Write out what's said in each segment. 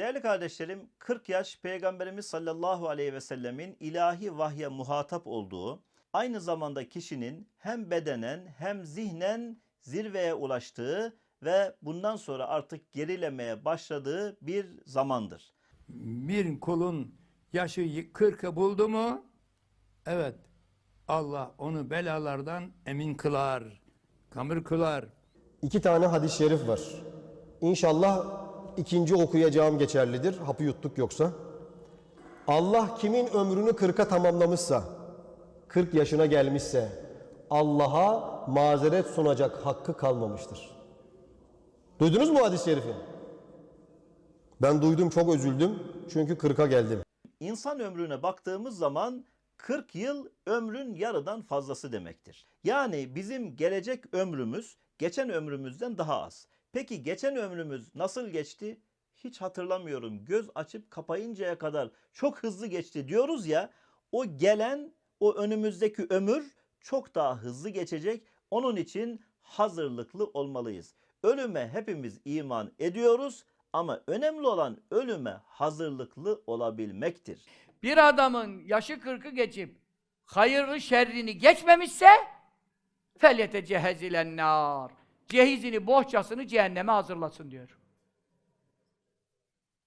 Değerli kardeşlerim 40 yaş Peygamberimiz sallallahu aleyhi ve sellemin ilahi vahye muhatap olduğu, aynı zamanda kişinin hem bedenen hem zihnen zirveye ulaştığı ve bundan sonra artık gerilemeye başladığı bir zamandır. bir kulun yaşı 40'ı buldu mu evet Allah onu belalardan emin kılar, kamır kılar. İki tane hadis-i şerif var. İnşallah ikinci okuyacağım geçerlidir. Hapı yuttuk yoksa. Allah kimin ömrünü 40'a tamamlamışsa, 40 yaşına gelmişse Allah'a mazeret sunacak hakkı kalmamıştır. Duydunuz mu hadis-i şerifi? Ben duydum çok üzüldüm çünkü 40'a geldim. İnsan ömrüne baktığımız zaman 40 yıl ömrün yarıdan fazlası demektir. Yani bizim gelecek ömrümüz geçen ömrümüzden daha az. Peki geçen ömrümüz nasıl geçti? Hiç hatırlamıyorum. Göz açıp kapayıncaya kadar çok hızlı geçti diyoruz ya. O gelen o önümüzdeki ömür çok daha hızlı geçecek. Onun için hazırlıklı olmalıyız. Ölüme hepimiz iman ediyoruz ama önemli olan ölüme hazırlıklı olabilmektir. Bir adamın yaşı 40'ı geçip hayırlı şerrini geçmemişse felyete cehezilen nar. Cehizini, bohçasını cehenneme hazırlasın diyor.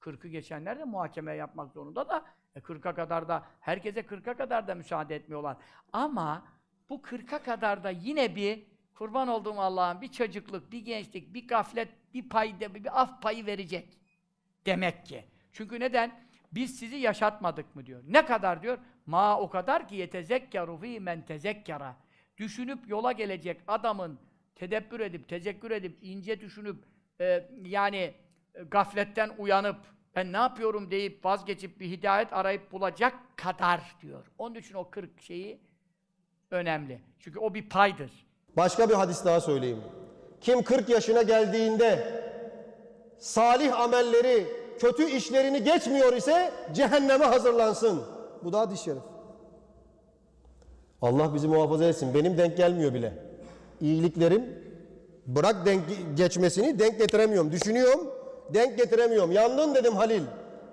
40'ı geçenler de muhakeme yapmak zorunda da e 40'a kadar da herkese 40'a kadar da müsaade etmiyorlar. Ama bu 40'a kadar da yine bir kurban olduğum Allah'ın bir çocukluk, bir gençlik, bir gaflet, bir payda, bir af payı verecek. Demek ki. Çünkü neden? Biz sizi yaşatmadık mı diyor. Ne kadar diyor? Ma o kadar ki yetezekkeru fî men tezekkera. Düşünüp yola gelecek adamın tedebbür edip, tezekkür edip, ince düşünüp, e, yani e, gafletten uyanıp, ben ne yapıyorum deyip vazgeçip bir hidayet arayıp bulacak kadar diyor. Onun için o 40 şeyi önemli. Çünkü o bir paydır. Başka bir hadis daha söyleyeyim. Kim 40 yaşına geldiğinde salih amelleri, kötü işlerini geçmiyor ise cehenneme hazırlansın. Bu da hadis-i şerif. Allah bizi muhafaza etsin. Benim denk gelmiyor bile. İyiliklerim bırak denk geçmesini denk getiremiyorum. Düşünüyorum, denk getiremiyorum. Yandın dedim Halil.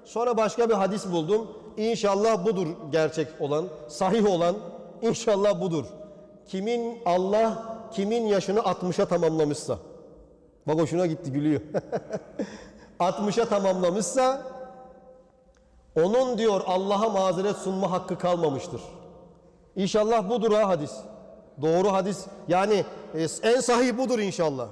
Sonra başka bir hadis buldum. İnşallah budur gerçek olan, sahih olan. İnşallah budur. Kimin Allah kimin yaşını 60'a tamamlamışsa. Bak hoşuna gitti gülüyor. 60'a tamamlamışsa onun diyor Allah'a mazeret sunma hakkı kalmamıştır. İnşallah budur ha hadis. Doğru hadis. Yani e, en sahih budur inşallah.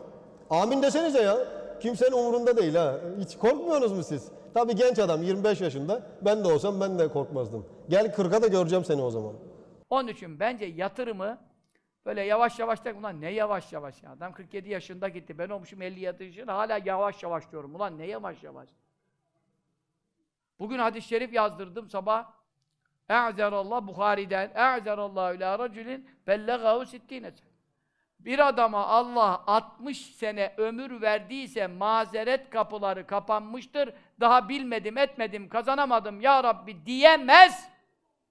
Amin desenize ya. Kimsenin umurunda değil ha. Hiç korkmuyorsunuz mu siz? Tabii genç adam 25 yaşında. Ben de olsam ben de korkmazdım. Gel 40'a da göreceğim seni o zaman. Onun için bence yatırımı böyle yavaş yavaş da ulan ne yavaş yavaş ya. Adam 47 yaşında gitti. Ben olmuşum 57 yaşında hala yavaş yavaş diyorum. Ulan ne yavaş yavaş. Bugün hadis-i şerif yazdırdım sabah. E'zerallah Bukhari'den E'zerallahu ila raculin bellegahu sittine. Bir adama Allah 60 sene ömür verdiyse mazeret kapıları kapanmıştır. Daha bilmedim, etmedim, kazanamadım ya Rabbi diyemez.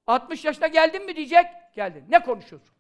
60 yaşına geldin mi diyecek? Geldin. Ne konuşuyorsun?